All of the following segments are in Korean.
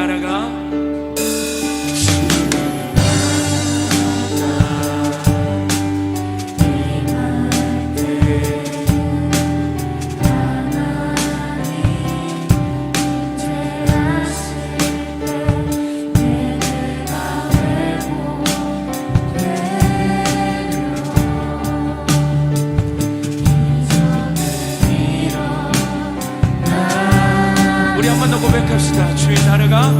주의 나라가 주의 나라가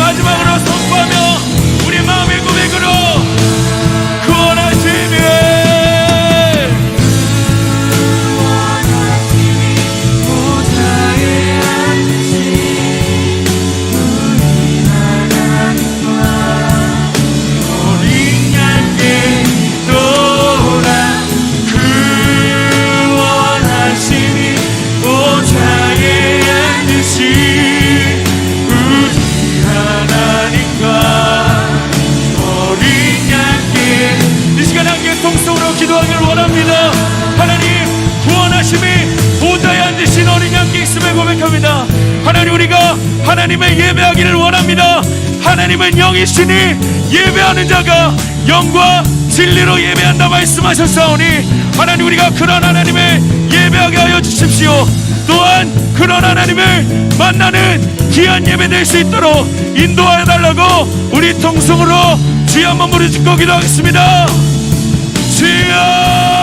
마지막으로 선포하며 하나님 우리가 하나님의 예배하기를 원합니다. 하나님은 영이시니 예배하는 자가 영과 진리로 예배한다 말씀하셨사오니 하나님 우리가 그런 하나님의 예배하게 하여 주십시오. 또한 그런 하나님을 만나는 귀한 예배 될 수 있도록 인도하여 달라고 우리 통성으로 주여 한번 부르짖고 기도하겠습니다. 주여